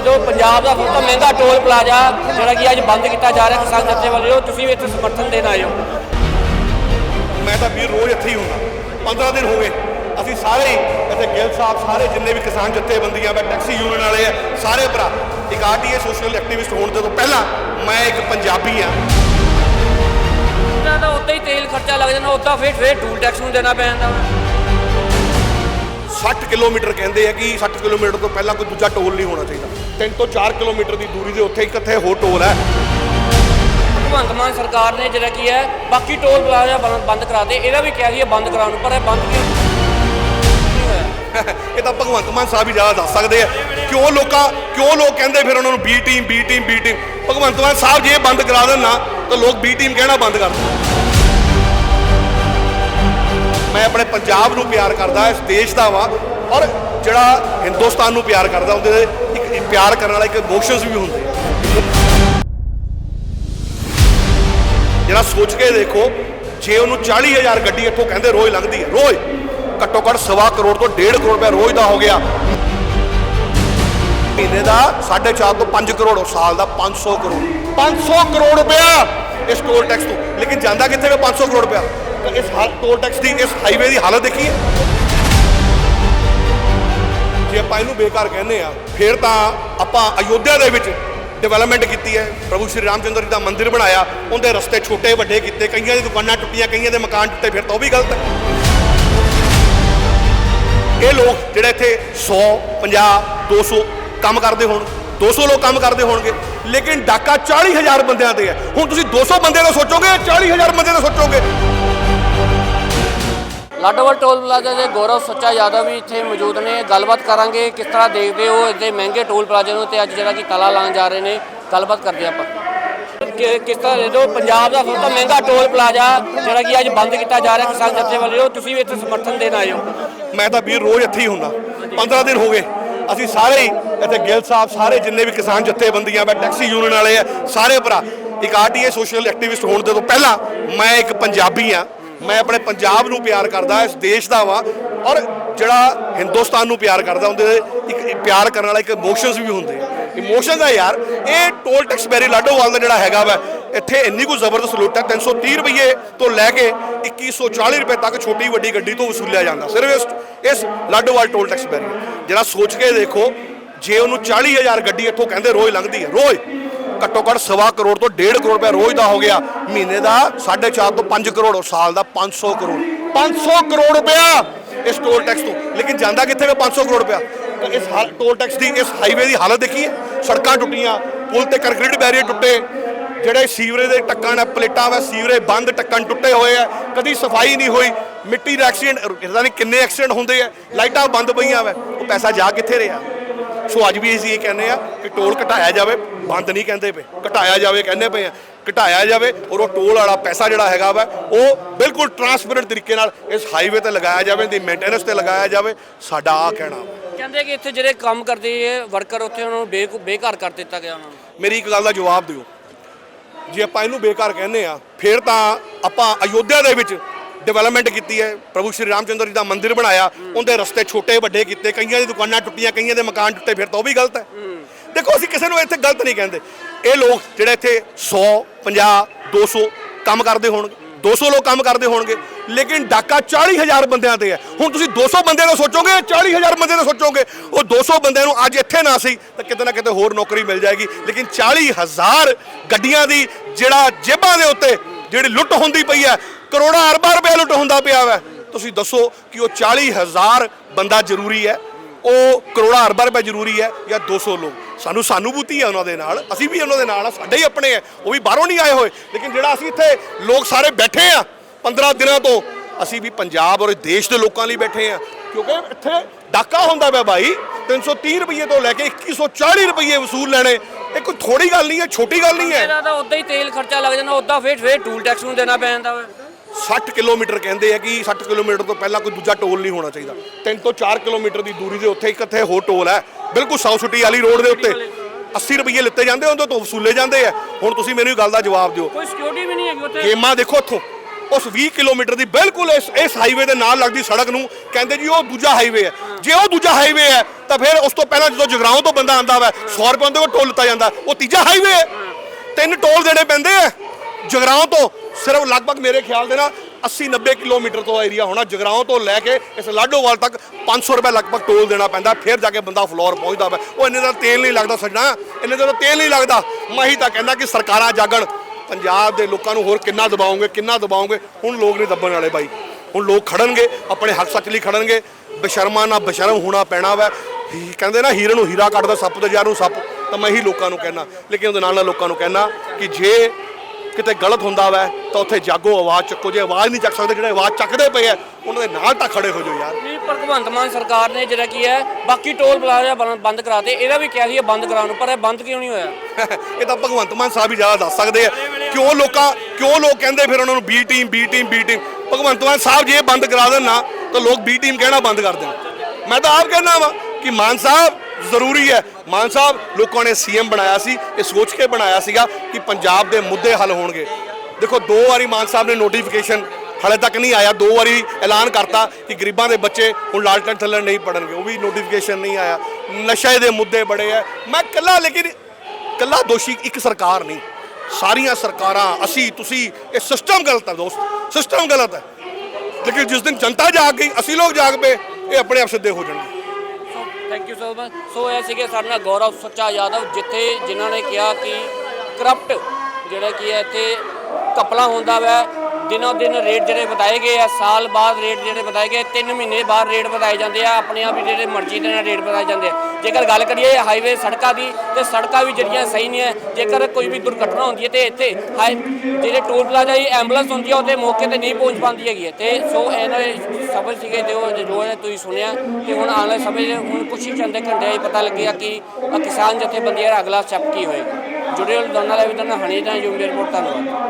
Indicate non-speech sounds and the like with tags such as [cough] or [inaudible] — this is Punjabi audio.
ਦਿਓ ਪੰਜਾਬ ਦਾ ਸਭ ਤੋਂ ਮਹਿੰਗਾ ਟੋਲ ਪਲਾਜ਼ਾ ਜਿਹੜਾ ਕਿ ਅੱਜ ਬੰਦ ਕੀਤਾ ਜਾ ਰਿਹਾ ਕਿਸਾਨ ਜੱਥੇ ਵੱਲੋਂ ਤੁਸੀਂ ਵੀ ਇੱਥੇ ਸਮਰਥਨ ਦੇਣ ਆਏ ਹੋ। ਮੈਂ ਤਾਂ ਵੀਰ ਰੋਜ਼ ਇੱਥੇ ਹੀ ਹੁੰਦਾ। 15 ਦਿਨ ਹੋ ਗਏ। ਅਸੀਂ ਸਾਰੇ ਇੱਥੇ ਗਿੱਲ ਸਾਹਿਬ ਸਾਰੇ ਜਿੰਨੇ ਵੀ ਕਿਸਾਨ ਜਥੇਬੰਦੀਆਂ ਵਾ ਟੈਕਸੀ ਯੂਨੀਅਨ ਵਾਲੇ ਆ ਸਾਰੇ ਭਰਾ ਇੱਕ ਆਰਟੀਏ ਸੋਸ਼ਲ ਐਕਟਿਵਿਸਟ ਹੋਣ ਦੇ ਤੋਂ ਪਹਿਲਾਂ ਮੈਂ ਇੱਕ ਪੰਜਾਬੀ ਆ। ਦਾ ਉੱਦਾਂ ਹੀ ਤੇਲ ਖਰਚਾ ਲੱਗ ਜਾਂਦਾ ਉੱਦਾਂ ਫਿਰ ਫਿਰ ਟੂਲ ਟੈਕਸ ਨੂੰ ਦੇਣਾ ਪੈਂਦਾ ਵਾ। 60 ਕਿਲੋਮੀਟਰ ਕਹਿੰਦੇ ਆ ਕਿ 60 ਕਿਲੋਮੀਟਰ ਤੋਂ ਪਹਿਲਾਂ ਕੋਈ ਦੂਜਾ ਟੋਲ ਨਹੀਂ ਹੋਣਾ ਚਾਹੀਦਾ। 3 ਤੋਂ 4 ਕਿਲੋਮੀਟਰ ਦੀ ਦੂਰੀ ਦੇ ਉੱਥੇ ਇੱਕ ਇੱਥੇ ਹੋਰ ਟੋਲ ਹੈ। ਭਗਵੰਤ ਮਾਨ ਸਰਕਾਰ ਨੇ ਜਿਹੜਾ ਕੀ ਹੈ ਬਾਕੀ ਟੋਲ ਪਲਾਜ਼ਾ ਬੰਦ- ਕਰਾ ਦੇ ਇਹਦਾ ਵੀ ਕਹਿ ਰਹੀ ਹੈ ਬੰਦ ਕਰਾਉਣ ਨੂੰ, ਪਰ ਇਹ ਬੰਦ ਕਿਉਂ? [laughs] ਇਹ ਤਾਂ ਭਗਵੰਤ ਮਾਨ ਸਾਹਿਬ ਹੀ ਜ਼ਿਆਦਾ ਦੱਸ ਸਕਦੇ ਆ। ਕਿਉਂ ਲੋਕਾਂ ਕਿਉਂ ਲੋਕ ਕਹਿੰਦੇ ਫਿਰ ਉਹਨਾਂ ਨੂੰ B team B team B team Bhagwant Mann Sahib ਜੇ ਬੰਦ ਕਰਾ ਦੇਣ ਨਾ ਤਾਂ ਲੋਕ ਬੀ ਟੀਮ ਕਹਿਣਾ ਬੰਦ ਕਰ ਦੇਣ। ਆਪਣੇ ਪੰਜਾਬ ਨੂੰ ਪਿਆਰ ਕਰਦਾ, ਇਸ ਦੇਸ਼ ਦਾ ਵਾ, ਔਰ ਜਿਹੜਾ ਹਿੰਦੁਸਤਾਨ ਨੂੰ ਪਿਆਰ ਕਰਦਾ, ਉਹਦੇ ਇੱਕ ਪਿਆਰ ਕਰਨ ਵਾਲਾ ਇੱਕ ਇਮੋਸ਼ਨਸ ਵੀ ਹੁੰਦੇ ਜਿਹੜਾ ਸੋਚ ਕੇ ਦੇਖੋ, ਜੇ ਉਹਨੂੰ 40000 ਗੱਡੀ ਇੱਥੋਂ ਕਹਿੰਦੇ ਰੋਜ਼ ਲੰਘਦੀ ਹੈ, ਰੋਜ਼, ਘੱਟੋ ਘੱਟ ਸਵਾ ਕਰੋੜ ਤੋਂ 1.5 ਕਰੋੜ ਰੁਪਏ ਰੋਜ਼ ਦਾ ਹੋ ਗਿਆ। ਮਹੀਨੇ ਦਾ 4.5 ਤੋਂ 5 ਕਰੋੜ ਸਾਲ ਦਾ 500 ਕਰੋੜ। 500 ਕਰੋੜ ਰੁਪਇਆ ਇਸ ਟੋਲ ਟੈਕਸ ਤੋਂ। ਲੇਕਿਨ ਜਾਂਦਾ ਕਿੱਥੇ ਵੇ 500 ਕਰੋੜ ਰੁਪਇਆ? ਇਸ ਹਾਲ ਟੋਲ ਟੈਕਸ ਦੀ ਇਸ ਹਾਈਵੇ ਦੀ ਹਾਲਤ ਦੇਖੀ ਹੈ? ਜੇ ਆਪਾਂ ਇਹਨੂੰ ਬੇਕਾਰ ਕਹਿੰਦੇ ਆ ਫਿਰ ਤਾਂ ਆਪਾਂ ਅਯੋਧਿਆ ਦੇ ਵਿੱਚ ਡਿਵੈਲਪਮੈਂਟ ਕੀਤੀ ਹੈ। ਪ੍ਰਭੂ ਸ਼੍ਰੀ ਰਾਮਚੰਦਰ ਜੀ ਦਾ ਮੰਦਿਰ ਬਣਾਇਆ, ਉਹਦੇ ਰਸਤੇ ਛੋਟੇ, ਵੱਡੇ ਕੀਤੇ, ਕਈਆਂ ਦੀ ਦੁਕਾਨਾਂ ਟੁੱਟੀਆਂ, ਕਈਆਂ ਦੇ ਮਕਾਨ ਟੁੱਟੇ, ਫਿਰ ਤਾਂ ਉਹ ਵੀ ਗਲਤ ਹੈ। ਇਹ ਲੋਕ ਜਿਹੜੇ ਇੱਥੇ 100 50 200 ਕੰਮ ਕਰਦੇ ਹੋਣ 200 ਲੋਕ ਕੰਮ ਕਰਦੇ ਹੋਣਗੇ, ਲੇਕਿਨ ਡਾਕਾ 40000 ਬੰਦਿਆਂ ਤੇ ਹੈ। ਹੁਣ ਤੁਸੀਂ 200 ਬੰਦਿਆਂ ਦਾ ਸੋਚੋਗੇ ਜਾਂ 40000 ਬੰਦੇ ਦਾ ਸੋਚੋਗੇ? ਲਾਡੋਵਾਲ ਟੋਲ ਪਲਾਜ਼ਾ ਦੇ ਗੌਰਵ ਸੱਚਾ ਯਾਦਵ ਵੀ ਇੱਥੇ ਮੌਜੂਦ ਨੇ। ਗੱਲਬਾਤ ਕਰਾਂਗੇ ਕਿਸ ਤਰ੍ਹਾਂ ਦੇਖਦੇ ਹੋ ਇਹਦੇ ਮਹਿੰਗੇ ਟੋਲ ਪਲਾਜ਼ੇ ਨੂੰ ਤੇ ਅੱਜ ਜਿਹੜਾ ਕਿ ਤਾਲਾ ਲਾਉਣ ਜਾ ਰਹੇ ਨੇ। ਗੱਲਬਾਤ ਕਰਦੇ ਆਪਾਂ। ਕਿਸ ਤਰ੍ਹਾਂ ਦੇ ਦਿਓ ਪੰਜਾਬ ਦਾ ਸਭ ਤੋਂ ਮਹਿੰਗਾ ਟੋਲ ਪਲਾਜ਼ਾ ਜਿਹੜਾ ਕਿ ਅੱਜ ਬੰਦ ਕੀਤਾ ਜਾ ਰਿਹਾ ਕਿਸਾਨ ਜੱਥੇ ਵੱਲੋਂ? ਤੁਸੀਂ ਵੀ ਇੱਥੇ ਸਮਰਥਨ ਦੇਣ ਆਏ ਹੋ। ਮੈਂ ਤਾਂ ਵੀਰ ਰੋਜ਼ ਇੱਥੇ ਹੀ ਹੁੰਦਾ। 15 ਦਿਨ ਹੋ ਗਏ। ਅਸੀਂ ਸਾਰੇ ਹੀ ਇੱਥੇ ਗਿੱਲ ਸਾਹਿਬ, ਸਾਰੇ ਜਿੰਨੇ ਵੀ ਕਿਸਾਨ ਜਥੇਬੰਦੀਆਂ ਵਾ ਟੈਕਸੀ ਯੂਨੀਅਨ ਵਾਲੇ ਆ, ਸਾਰੇ ਭਰਾ। ਇੱਕ ਆਰਟੀਏ ਸੋਸ਼ਲ ਐਕਟਿਵਿਸਟ ਹੋਣ ਦੇ ਤੋਂ ਪਹਿਲਾਂ ਮੈਂ ਇੱਕ ਪੰਜਾਬੀ ਆ। ਮੈਂ ਆਪਣੇ ਪੰਜਾਬ ਨੂੰ ਪਿਆਰ ਕਰਦਾ, ਇਸ ਦੇਸ਼ ਦਾ ਵਾਂ, ਔਰ ਜਿਹੜਾ ਹਿੰਦੁਸਤਾਨ ਨੂੰ ਪਿਆਰ ਕਰਦਾ, ਉਹਦੇ ਇੱਕ ਪਿਆਰ ਕਰਨ ਵਾਲਾ ਇੱਕ ਇਮੋਸ਼ਨਸ ਵੀ ਹੁੰਦੇ ਆ। ਇਮੋਸ਼ਨਸ ਆ ਯਾਰ, ਇਹ ਟੋਲ ਟੈਕਸ ਬੈਰੀ ਲਾਡੋਵਾਲ ਦਾ ਜਿਹੜਾ ਹੈਗਾ ਵਾ, ਇੱਥੇ ਇੰਨੀ ਕੁ ਜ਼ਬਰਦਸਤ ਲੁੱਟ ਹੈ 330 ਰੁਪਏ ਤੋਂ ਲੈ ਕੇ 2140 ਰੁਪਏ ਤੱਕ ਛੋਟੀ ਵੱਡੀ ਗੱਡੀ ਤੋਂ ਵਸੂਲਿਆ ਜਾਂਦਾ, ਸਿਰਫ ਇਸ ਇਸ ਲਾਡੋਵਾਲ ਟੋਲ ਟੈਕਸ ਬੈਰੀ ਜਿਹੜਾ ਸੋਚ ਕੇ ਦੇਖੋ, ਜੇ ਉਹਨੂੰ 40000 ਗੱਡੀ ਇੱਥੋਂ ਕਹਿੰਦੇ ਰੋਜ਼ ਲੰਘਦੀ ਹੈ ਰੋਜ਼ ਘੱਟੋ ਘੱਟ ਸਵਾ ਕਰੋੜ ਤੋਂ 1.5 ਕਰੋੜ ਰੁਪਏ ਰੋਜ਼ ਦਾ ਹੋ ਗਿਆ। ਮਹੀਨੇ ਦਾ 4.5 ਤੋਂ 5 ਕਰੋੜ ਔਰ ਸਾਲ ਦਾ 500 ਕਰੋੜ। 500 ਕਰੋੜ ਰੁਪਇਆ ਇਸ ਟੋਲ ਟੈਕਸ ਤੋਂ। ਲੇਕਿਨ ਜਾਂਦਾ ਕਿੱਥੇ ਵੇ 500 ਕਰੋੜ ਰੁਪਇਆ? ਇਸ ਹਾਲ- ਟੋਲ ਟੈਕਸ ਦੀ ਇਸ ਹਾਈਵੇ ਦੀ ਹਾਲਤ ਦੇਖੀਏ। ਸੜਕਾਂ ਟੁੱਟੀਆਂ, ਪੁਲ ਤੇ ਕੰਕਰੀਟ ਬੈਰੀਅਰ ਟੁੱਟੇ। ਜਿਹੜੇ ਸੀਵਰੇਜ ਦੇ ਟੱਕਣ ਆ, ਪਲੇਟਾਂ ਵਾ, ਸੀਵਰੇਜ ਬੰਦ ਟੱਕਣ ਟੁੱਟੇ ਹੋਏ ਆ। ਕਦੀ ਸਫ਼ਾਈ ਨਹੀਂ ਹੋਈ। ਮਿੱਟੀ ਦਾ ਐਕਸੀਡੈਂਟ ਇਦਾਂ ਨਹੀਂ ਕਿੰਨੇ ਐਕਸੀਡੈਂਟ ਹੁੰਦੇ ਆ। ਲਾਈਟਾਂ ਬੰਦ ਪਈਆਂ ਵਾ। ਉਹ ਪੈਸਾ ਜਾ ਕਿੱਥੇ ਰਿਹਾ? ਸੋ ਅੱਜ ਵੀ ਅਸੀਂ ਇਹ ਕਹਿੰਦੇ ਆ ਕਿ ਟੋਲ ਘਟਾਇਆ ਜਾਵੇ। ਬੰਦ ਨਹੀਂ ਕਹਿੰਦੇ ਪਏ ਘਟਾਇਆ ਜਾਵੇ ਕਹਿੰਦੇ ਪਏ ਆ। ਘਟਾਇਆ ਜਾਵੇ ਔਰ ਉਹ ਟੋਲ ਵਾਲਾ ਪੈਸਾ ਜਿਹੜਾ ਹੈਗਾ ਵਾ ਉਹ ਬਿਲਕੁਲ ਟਰਾਂਸਪੇਰੈਂਟ ਤਰੀਕੇ ਨਾਲ ਇਸ ਹਾਈਵੇ ਤੇ ਲਗਾਇਆ ਜਾਵੇ ਦੀ ਮੇਨਟੇਨੈਂਸ ਤੇ ਲਗਾਇਆ ਜਾਵੇ ਸਾਡਾ ਆ ਕਹਿਣਾ ਕਹਿੰਦੇ ਕਿ ਇੱਥੇ ਜਿਹੜੇ ਕੰਮ ਕਰਦੇ ਵਰਕਰ ਉੱਥੇ ਉਹਨਾਂ ਨੂੰ ਬੇਕ ਬੇਘਰ ਕਰ ਦਿੱਤਾ ਗਿਆ ਉਹਨਾਂ ਨੂੰ। ਮੇਰੀ ਇੱਕ ਗੱਲ ਦਾ ਜਵਾਬ ਦਿਓ। ਜੇ ਆਪਾਂ ਇਹਨੂੰ ਬੇਕਾਰ ਕਹਿੰਦੇ ਆ ਫਿਰ ਤਾਂ ਆਪਾਂ ਅਯੋਧਿਆ ਦੇ ਵਿੱਚ ਡਿਵੈਲਪਮੈਂਟ ਕੀਤੀ ਹੈ। ਪ੍ਰਭੂ ਸ਼੍ਰੀ ਰਾਮਚੰਦਰ ਜੀ ਦਾ ਮੰਦਿਰ ਬਣਾਇਆ। ਉਹਦੇ ਰਸਤੇ ਛੋਟੇ ਵੱਡੇ ਕੀਤੇ। ਕਈਆਂ ਦੀ ਦੁਕਾਨਾਂ ਟੁੱਟੀਆਂ, ਕਈਆਂ ਦੇ ਮਕਾਨ ਟੁੱਟੇ, ਫਿਰ ਤਾਂ ਉਹ ਵੀ ਗਲਤ ਹੈ। ਦੇਖੋ, ਅਸੀਂ ਕਿਸੇ ਨੂੰ ਇੱਥੇ ਗਲਤ ਨਹੀਂ ਕਹਿੰਦੇ। ਇਹ ਲੋਕ ਜਿਹੜੇ ਇੱਥੇ 100 50 200 ਕੰਮ ਕਰਦੇ ਹੋਣਗੇ। 200 ਲੋਕ ਕੰਮ ਕਰਦੇ ਹੋਣਗੇ। ਲੇਕਿਨ ਡਾਕਾ 40000 ਬੰਦਿਆਂ ਤੇ ਹੈ। ਹੁਣ ਤੁਸੀਂ 200 ਬੰਦਿਆਂ ਦਾ ਸੋਚੋਗੇ ਜਾਂ 40000 ਬੰਦਿਆਂ ਦਾ ਸੋਚੋਗੇ, ਉਹ 200 ਬੰਦਿਆਂ ਨੂੰ ਅੱਜ ਇੱਥੇ ਨਾ ਸੀ ਤਾਂ ਕਿਤੇ ਨਾ ਕਿਤੇ ਹੋਰ ਨੌਕਰੀ ਮਿਲ ਜਾਏਗੀ। ਲੇਕਿਨ 40000 ਗੱਡੀਆਂ ਦੀ ਜਿਹੜਾ ਜੇਬਾਂ ਦੇ ਉੱਤੇ ਜਿਹੜੀ ਲੁੱਟ ਹੁੰਦੀ ਪਈ ਹੈ, ਕਰੋੜਾਂ ਅਰਬਾਂ ਰੁਪਏ ਲੁੱਟ ਹੁੰਦਾ ਪਿਆ ਵਾ। ਤੁਸੀਂ ਦੱਸੋ ਕਿ ਉਹ 40000 ਬੰਦਾ ਜ਼ਰੂਰੀ ਹੈ, ਉਹ ਕਰੋੜਾਂ ਅਰਬਾਂ ਰੁਪਏ ਜ਼ਰੂਰੀ ਹੈ ਜਾਂ 200 ਲੋਕ? ਸਾਨੂੰ ਸਾਨੂੰ ਸਾਨੂਭੂਤੀ ਹੈ ਉਹਨਾਂ ਦੇ ਨਾਲ, ਅਸੀਂ ਵੀ ਉਹਨਾਂ ਦੇ ਨਾਲ ਆ, ਸਾਡੇ ਹੀ ਆਪਣੇ ਆ, ਉਹ ਵੀ ਬਾਹਰੋਂ ਨਹੀਂ ਆਏ ਹੋਏ। ਲੇਕਿਨ ਜਿਹੜਾ ਅਸੀਂ ਇੱਥੇ ਲੋਕ ਸਾਰੇ ਬੈਠੇ ਆ 15 ਦਿਨਾਂ ਤੋਂ, ਅਸੀਂ ਵੀ ਪੰਜਾਬ ਔਰ ਦੇਸ਼ ਦੇ ਲੋਕਾਂ ਲਈ ਬੈਠੇ ਆ। ਕਿਉਂਕਿ ਇੱਥੇ ਡਾਕਾ ਹੁੰਦਾ ਪਿਆ ਭਾਈ 330 ਰੁਪਏ ਤੋਂ ਲੈ ਕੇ 2140 ਰੁਪਏ ਵਸੂਲ ਲੈਣੇ। ਇਹ ਕੋਈ ਥੋੜੀ ਗੱਲ ਨਹੀਂ ਹੈ ਛੋਟੀ ਗੱਲ ਨਹੀਂ ਹੈ। ਇਹਦਾ ਤਾਂ ਉੱਦਾਂ ਹੀ ਤੇਲ ਖਰਚਾ ਲੱਗ ਜਾਂਦਾ ਉੱਦਾਂ ਫਿਰ ਫਿਰ ਟੂਲ ਟੈਕਸ ਨੂੰ ਦੇਣਾ ਪੈਂਦਾ ਵਾ। 60 ਕਿਲੋਮੀਟਰ ਕਹਿੰਦੇ ਆ ਕਿ 60 ਕਿਲੋਮੀਟਰ ਤੋਂ ਪਹਿਲਾਂ ਕੋਈ ਦੂਜਾ ਟੋਲ ਨਹੀਂ ਹੋਣਾ ਚਾਹੀਦਾ। 3 ਤੋਂ 4 ਕਿਲੋਮੀਟਰ ਦੀ ਦੂਰੀ ਦੇ ਉੱਥੇ ਇੱਕ ਇੱਥੇ ਹੋਰ ਟੋਲ ਹੈ। ਬਿਲਕੁਲ ਸਾਊਥ ਸਿਟੀ ਵਾਲੀ ਰੋਡ ਦੇ ਉੱਤੇ। 80 ਰੁਪਏ ਲਿੱਤੇ ਜਾਂਦੇ ਉਹਦੇ ਤੋਂ ਵਸੂਲੇ ਜਾਂਦੇ ਆ। ਹੁਣ ਤੁਸੀਂ ਮੈਨੂੰ ਇਹ ਗੱਲ ਦਾ ਜਵਾਬ ਦਿਓ। ਕੋਈ ਸਿਕਿਉਰਿਟੀ ਵੀ ਨਹੀਂ ਹੈਗੀ ਉੱਥੇ। ਗੇਮਾਂ ਦੇਖੋ ਇੱਥੋਂ ਉਸ 20 ਕਿਲੋਮੀਟਰ ਦੀ ਬਿਲਕੁਲ ਇਸ ਇਸ ਹਾਈਵੇ ਦੇ ਨਾਲ ਲੱਗਦੀ ਸੜਕ ਨੂੰ, ਕਹਿੰਦੇ ਜੀ ਉਹ ਦੂਜਾ ਹਾਈਵੇ ਹੈ। ਜੇ ਉਹ ਦੂਜਾ ਹਾਈਵੇ ਹੈ, ਤਾਂ ਫਿਰ ਉਸ ਤੋਂ ਪਹਿਲਾਂ ਜਦੋਂ ਜਗਰਾਉਂ ਤੋਂ ਬੰਦਾ ਆਂਦਾ ਵਾ 100 ਰੁਪਏ ਉਹਦੇ ਕੋਲ ਟੋਲ ਲਿੱਤਾ ਜਾਂਦਾ। ਉਹ ਤੀਜਾ ਹਾਈਵੇ ਹੈ। ਤਿੰਨ ਟੋਲ ਦੇਣੇ ਪੈਂਦੇ ਆ। ਜਗਰਾਉਂ ਤੋਂ ਸਿਰਫ ਲਗਭਗ ਮੇਰੇ ਖਿਆਲ ਦੇ ਨਾਲ 80 90 ਕਿਲੋਮੀਟਰ ਤੋਂ ਏਰੀਆ ਹੋਣਾ, ਜਗਰਾਉਂ ਤੋਂ ਲੈ ਕੇ ਇਸ ਲਾਡੋਵਾਲ ਤੱਕ 500 ਰੁਪਏ ਲਗਭਗ ਟੋਲ ਦੇਣਾ ਪੈਂਦਾ। ਫਿਰ ਜਾ ਕੇ ਬੰਦਾ ਫਲੋਰ ਪਹੁੰਚਦਾ ਵਾ। ਉਹ ਇੰਨੇ ਦਾ ਤੇਲ ਨਹੀਂ ਲੱਗਦਾ ਸੱਜਣਾ। ਇੰਨੇ ਦਾ ਤੇਲ ਨਹੀਂ ਲੱਗਦਾ। ਮੈਂ ਹੀ ਤਾਂ ਕਹਿੰਦਾ ਕਿ ਸਰਕਾਰਾਂ ਜਾਗਣ। ਪੰਜਾਬ ਦੇ ਲੋਕਾਂ ਨੂੰ ਹੋਰ ਕਿੰਨਾ ਦਬਾਓਗੇ ਕਿੰਨਾ ਦਬਾਓਗੇ? ਹੁਣ ਲੋਕ ਨਹੀਂ ਦੱਬਣ ਵਾਲੇ ਬਾਈ। ਹੁਣ ਲੋਕ ਖੜਨਗੇ ਆਪਣੇ ਹੱਕ ਸੱਚ ਲਈ ਖੜਨਗੇ। ਬਸ਼ਰਮਾ ਨਾ ਬਸ਼ਰਮ ਹੋਣਾ ਪੈਣਾ ਵਾ। ਕਹਿੰਦੇ ਨਾ ਹੀਰੇ ਨੂੰ ਹੀਰਾ ਕੱਢਦਾ ਸੱਪ ਤੇ ਯਾਰ ਨੂੰ ਸੱਪ। ਤਾਂ ਮੈਂ ਹੀ ਲੋਕਾਂ ਨੂੰ ਕਹਿਣਾ ਲੇਕਿਨ ਉਹਦੇ ਨਾਲ ਨਾਲ ਲੋਕਾਂ ਨੂੰ ਕਹਿਣਾ ਕਿ ਜੇ ਕਿਤੇ ਗਲਤ ਹੁੰਦਾ ਵੈ ਤਾਂ ਉੱਥੇ ਜਾਗੋ ਆਵਾਜ਼ ਚੱਕੋ। ਜੇ ਆਵਾਜ਼ ਨਹੀਂ ਚੱਕ ਸਕਦੇ ਜਿਹੜੇ ਆਵਾਜ਼ ਚੱਕਦੇ ਪਏ ਆ ਉਹਨਾਂ ਦੇ ਨਾਲ ਤਾਂ ਖੜੇ ਹੋ ਜਾਓ ਯਾਰ। ਨਹੀਂ ਭਗਵੰਤ ਮਾਨ ਸਰਕਾਰ ਨੇ ਜਿਹੜਾ ਕੀ ਹੈ ਬਾਕੀ ਟੋਲ ਪਲਾਜ਼ਾ ਬੰਦ ਕਰਾਤੇ। ਇਹਦਾ ਵੀ ਕਿਹਾ ਸੀ ਇਹ ਬੰਦ ਕਰਾਉਣ ਨੂੰ, ਪਰ ਇਹ ਬੰਦ ਕਿਉਂ ਨਹੀਂ ਹੋਇਆ? [laughs] ਇਹ ਤਾਂ ਭਗਵੰਤ ਮਾਨ ਸਾਹਿਬ ਹੀ ਜ਼ਿਆਦਾ ਦੱਸ ਸਕਦੇ ਆ। ਕਿਉਂ ਲੋਕਾਂ ਕਿਉਂ ਲੋਕ ਕਹਿੰਦੇ ਫਿਰ ਉਹਨਾਂ ਨੂੰ B team B team B team Bhagwant Mann Sahib ਜੇ ਬੰਦ ਕਰਾ ਦੇਣ ਨਾ, ਤਾਂ ਲੋਕ ਬੀ ਟੀਮ ਕਹਿਣਾ ਬੰਦ ਕਰ ਦੇਣ। ਮੈਂ ਤਾਂ ਆਪ ਕਹਿੰਦਾ ਵਾ ਕਿ ਮਾਨ ਸਾਹਿਬ ਜ਼ਰੂਰੀ ਹੈ। ਮਾਨ ਸਾਹਿਬ ਲੋਕਾਂ ਨੇ ਸੀਐਮ ਬਣਾਇਆ ਸੀ, ਇਹ ਸੋਚ ਕੇ ਬਣਾਇਆ ਸੀਗਾ ਕਿ ਪੰਜਾਬ ਦੇ ਮੁੱਦੇ ਹੱਲ ਹੋਣਗੇ। ਦੇਖੋ, ਦੋ ਵਾਰੀ ਮਾਨ ਸਾਹਿਬ ਨੇ ਨੋਟੀਫਿਕੇਸ਼ਨ ਹਾਲੇ ਤੱਕ ਨਹੀਂ ਆਇਆ। ਦੋ ਵਾਰੀ ਐਲਾਨ ਕਰਤਾ ਕਿ ਗਰੀਬਾਂ ਦੇ ਬੱਚੇ ਹੁਣ ਲਾਲਟਨ ਥੱਲੇ ਨਹੀਂ ਪੜਨਗੇ। ਉਹ ਵੀ ਨੋਟੀਫਿਕੇਸ਼ਨ ਨਹੀਂ ਆਇਆ। ਨਸ਼ੇ ਦੇ ਮੁੱਦੇ ਬੜੇ ਆ ਮੈਂ ਕੱਲਾ ਲੇਕਿਨ ਕੱਲਾ ਦੋਸ਼ੀ, ਇੱਕ ਸਰਕਾਰ ਨਹੀਂ। ਸਾਰੀਆਂ ਸਰਕਾਰਾਂ, ਅਸੀਂ, ਤੁਸੀਂ, ਇਹ ਸਿਸਟਮ ਗਲਤ ਹੈ ਦੋਸਤ ਸਿਸਟਮ ਗਲਤ ਹੈ ਲੇਕਿਨ ਜਿਸ ਦਿਨ ਜਨਤਾ ਜਾਗ ਗਈ, ਅਸੀਂ ਲੋਕ ਜਾਗ ਪਏ, ਇਹ ਆਪਣੇ ਆਪ ਸਿੱਧੇ ਹੋ ਜਾਣਗੇ। So thank you so much so ਇਹ ਸੀਗੇ ਸਾਡੇ ਨਾਲ ਗੌਰਵ ਸੱਚਾ ਯਾਦਵ, ਜਿੱਥੇ ਜਿਨ੍ਹਾਂ ਨੇ ਕਿਹਾ ਕਿ ਕਰਪਟ ਜਿਹੜਾ ਕੀ ਹੈ ਇੱਥੇ ਕਪਲਾ ਹੁੰਦਾ ਵੈ ਦਿਨੋ ਦਿਨ ਰੇਟ ਜਿਹੜੇ ਵਧਾਏ ਗਏ ਆ, ਸਾਲ ਬਾਅਦ ਰੇਟ ਜਿਹੜੇ ਵਧਾਏ ਗਏ 3 ਮਹੀਨੇ ਬਾਅਦ ਰੇਟ ਵਧਾਏ ਜਾਂਦੇ ਆ, ਆਪਣੇ ਆਪ ਹੀ ਜਿਹੜੇ ਮਰਜ਼ੀ ਦੇ ਨਾਲ ਰੇਟ ਵਧਾਏ ਜਾਂਦੇ ਆ। ਜੇਕਰ ਗੱਲ ਕਰੀਏ ਹਾਈਵੇ ਸੜਕਾਂ ਦੀ, ਤੇ ਸੜਕਾਂ ਵੀ ਜਿਹੜੀਆਂ ਸਹੀ ਨਹੀਂ ਹੈ ਜੇਕਰ ਕੋਈ ਵੀ ਦੁਰਘਟਨਾ ਹੁੰਦੀ ਹੈ ਤੇ ਇੱਥੇ ਹਾਈ ਜਿਹੜੇ ਟੋਲ ਪਲਾਜ਼ਾ ਦੀ ਐਂਬੂਲੈਂਸ ਹੁੰਦੀ ਹੈ ਉਹਦੇ ਮੌਕੇ ਤੇ ਨਹੀਂ ਪਹੁੰਚ ਪਾਉਂਦੀ ਹੈਗੀ ਹੈ। ਤੇ ਸੋ ਇਹਨਾਂ ਦੇ ਸਫਲ ਸੀਗੇ ਤੇ ਉਹ ਜੋ ਹੈ ਤੁਸੀਂ ਸੁਣਿਆ, ਤੇ ਹੁਣ ਆਉਣ ਵਾਲੇ ਸਮੇਂ 'ਚ ਹੁਣ ਕੁਛ ਹੀ ਚੰਦੇ ਘੰਟੇ 'ਚ ਪਤਾ ਲੱਗਿਆ ਕਿ ਕਿਸਾਨ ਜਥੇਬੰਦੀਆਂ ਦਾ ਅਗਲਾ ਸਟੈਪ ਕੀ ਹੋਏਗਾ। ਜੁੜੇ ਹੋਏ ਦੋਨਾਂ ਦਾ ਵੀ ਤੁਹਾਨੂੰ ਹਣੀ ਤਾਂ ਯੂਮ ਰਿਪੋਰਟ ਧੰਨਵਾਦ।